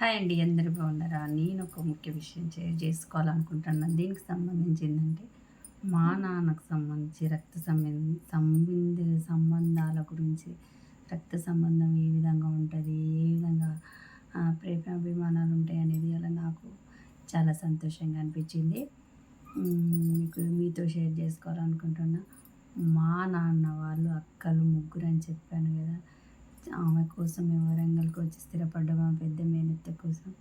Hi అండి అందరు బాగున్నారా? నేను ఒక ముఖ్య విషయం షేర్ చేసుకోవాలనుకుంటున్నాను. దీనికి సంబంధించి ఏంటంటే మా నాన్నకు సంబంధించి రక్త సంబంధ సంబంధ సంబంధాల గురించి రక్త సంబంధం ఏ విధంగా ఉంటుంది ఏ విధంగా ఆ, ప్రేమ అభిమానాలు ఉంటాయి అనేది అలా నాకు చాలా సంతోషంగా అనిపించింది. మీకు మీతో షేర్ చేసుకోవాలనుకుంటున్నా. మా నాన్న వాళ్ళు అక్కలు ముగ్గురు అని చెప్పాను కదా ఆమె కోసం మేము వరంగల్కి వచ్చి స్థిరపడ్డాం మా పెద్ద మేనత్త కోసం.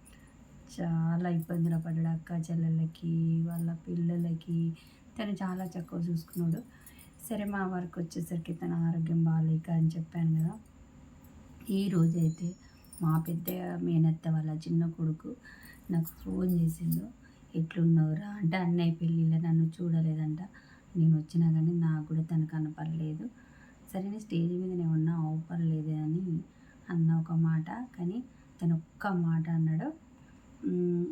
చాలా ఇబ్బందులు పడ్డాడు అక్క చెల్లెళ్ళకి వాళ్ళ పిల్లలకి. తను చాలా చక్కగా చూసుకున్నాడు. సరే మా వరకు వచ్చేసరికి తన ఆరోగ్యం బాగాలేక అని చెప్పాను కదా. ఈ రోజైతే మా పెద్ద మేనత్త వాళ్ళ చిన్న కొడుకు నాకు ఫోన్ చేసిండు. ఎట్లున్నావురా? అంటే అన్నయ్య పెళ్ళిలో నన్ను చూడలేదంట. నేను వచ్చినా కానీ నాకు కూడా తను కనపడలేదు. సరే నేను స్టేజ్ మీదనే ఉన్నా అవపడలేదు అని అన్న ఒక మాట కానీ తను ఒక్క మాట అన్నాడు.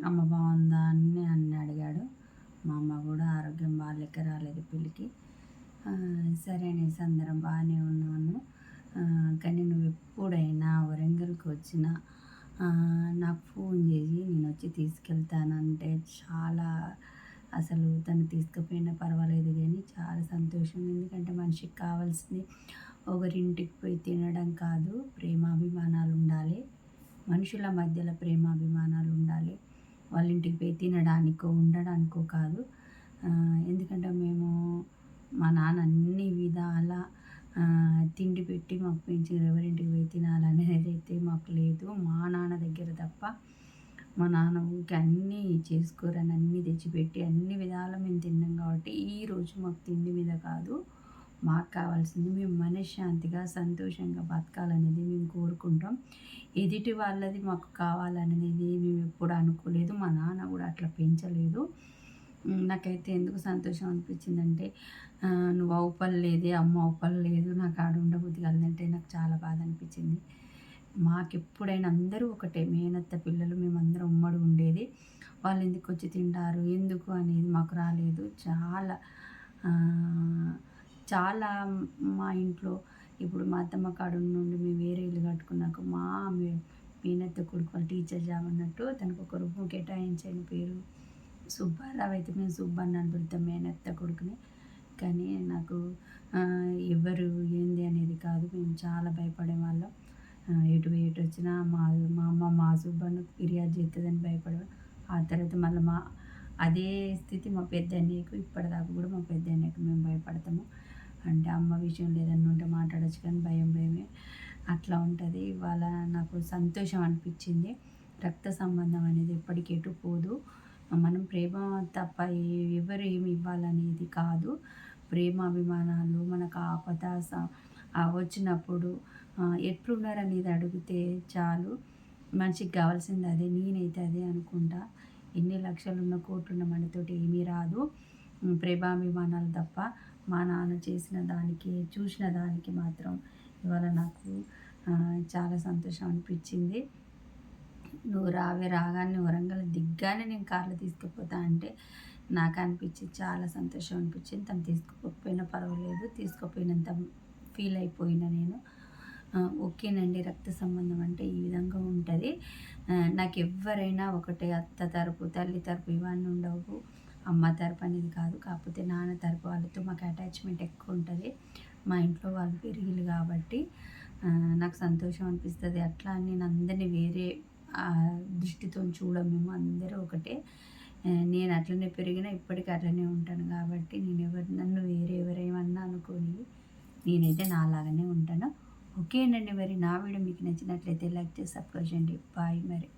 అమ్మ బాగుందా? అని అన్ని అడిగాడు. మా అమ్మ కూడా ఆరోగ్యం బాగాలేక రాలేదు పెళ్ళికి. సరే అనేసి అందరం బాగానే ఉన్నాను కానీ నువ్వు ఎప్పుడైనా వరంగల్కి వచ్చినా నాకు ఫోన్ చేసి నేను వచ్చి తీసుకెళ్తానంటే చాలా అసలు తను తీసుకుపోయినా పర్వాలేదు కానీ చాలా సంతోషం. ఎందుకంటే మనిషికి కావాల్సింది ఒకరింటికి పోయి తినడం కాదు ప్రేమాభిమానాలు మనుషుల మధ్యలో ప్రేమాభిమానాలు ఉండాలి. వాళ్ళ ఇంటికి పోయి తినడానికో ఉండడానికో కాదు. ఎందుకంటే మేము మా నాన్న అన్ని విధాల తిండి పెట్టి మాకు పెంచి ఎవరింటికి పోయి తినాలనేది అయితే మాకు లేదు. మా నాన్న దగ్గర తప్ప మా నాన్న ఊరికి అన్నీ చేసుకోరని అన్నీ తెచ్చిపెట్టి అన్ని విధాలు మేము తిన్నాం కాబట్టి ఈ రోజు మాకు తిండి మీద కాదు. మాకు కావాల్సింది. మేము మనశ్శాంతిగా సంతోషంగా బతకాలనేది మేము కోరుకుంటాం. ఎదుటి వాళ్ళది మాకు కావాలనేది మేము ఎప్పుడు అనుకోలేదు. మా నాన్న కూడా అట్లా పెంచలేదు. నాకైతే ఎందుకు సంతోషం అనిపించిందంటే నువ్వు అవుపడలేదే అమ్మ అవుపడలేదు నాకు ఆడ ఉండబుద్ధి కలదంటే నాకు చాలా బాధ అనిపించింది. మాకు ఎప్పుడైనా అందరూ ఒకటే మేనత్త పిల్లలు మేమందరం ఉమ్మడి ఉండేది. వాళ్ళు ఎందుకు వచ్చి తింటారు ఎందుకు అనేది మాకు రాలేదు. చాలా చాలా మా ఇంట్లో ఇప్పుడు మా అత్తమ్మ కాడ నుండి మేము వేరే ఇల్లు కట్టుకున్నాక మా మే- మేనత్త కొడుకు వాళ్ళ టీచర్ జాబ్ అన్నట్టు తనకు ఒక రూపం కేటాయించని పేరు సుబ్బారావు అయితే మేము సుబ్బన్న అని మేనత్త కొడుకుని. కానీ నాకు ఎవరు ఏంది అనేది కాదు మేము చాలా భయపడే వాళ్ళం. ఎటు ఎటు వచ్చినా మా మా అమ్మ మా సుబ్బన్న ఫిర్యాదు చేస్తుందని భయపడే ఆ తర్వాత మళ్ళీ మా అదే స్థితి మా పెద్ద అన్నయ్యకు ఇప్పటిదాకా కూడా మా పెద్ద అన్నయ్యకు మేము భయపడతాము. అంటే అమ్మ విషయం లేదన్నా ఉంటే మాట్లాడచ్చు కానీ భయం భయమే. అట్లా ఉంటుంది. ఇవాళ నాకు సంతోషం అనిపించింది. రక్త సంబంధం అనేది ఎప్పటికీ ఎటు పోదు. మనం ప్రేమ తప్ప ఎవరు ఏమి ఇవ్వాలనేది కాదు. ప్రేమ అభిమానాలు మనకు ఆపద వచ్చినప్పుడు ఆ, ఎట్లున్నారు అనేది అడిగితే చాలు. మనిషికి కావాల్సింది అదే నేనైతే అదే అనుకుంటా. ఎన్ని లక్షలు ఉన్న కోట్లున్న మనతోటి ఏమీ రాదు. ప్రేమాభిమానాలు తప్ప మా నాన్న చేసిన దానికి చూసిన దానికి మాత్రం ఇవాళ నాకు చాలా సంతోషం అనిపించింది. నువ్వు రావే రాగానే వరంగల్ దిగ్గానే నేను కార్లు తీసుకుపోతా అంటే నాకు అనిపించి చాలా సంతోషం అనిపించింది. తను తీసుకుపోకపోయినా పర్వాలేదు తీసుకుపోయినంత ఫీల్ అయిపోయినా నేను. ఓకేనండి రక్త సంబంధం అంటే ఈ విధంగా ఉంటుంది. నాకు ఎవరైనా ఒకటే అత్త తరపు తల్లి తరపు ఇవన్నీ ఉండవు. అమ్మ తరపు అనేది కాదు. కాకపోతే నాన్న తరపు వాళ్ళతో మాకు అటాచ్మెంట్ ఎక్కువ ఉంటుంది. మా ఇంట్లో వాళ్ళు పెరిగిలు కాబట్టి నాకు సంతోషం అనిపిస్తుంది. అట్లా అని నేను అందరినీ వేరే దృష్టితో చూడం మేము అందరూ ఒకటే. నేను అట్లనే పెరిగినా ఇప్పటికీ అట్లనే ఉంటాను కాబట్టి నేను ఎవరు నన్ను వేరే ఎవరేమన్నా అనుకోని నేనైతే నాలాగానే ఉంటాను. ఓకేనండి మరి నా వీడియో మీకు నచ్చినట్లయితే లైక్ చేసి సబ్స్క్రైబ్ చేయండి. బాయ్ మరి.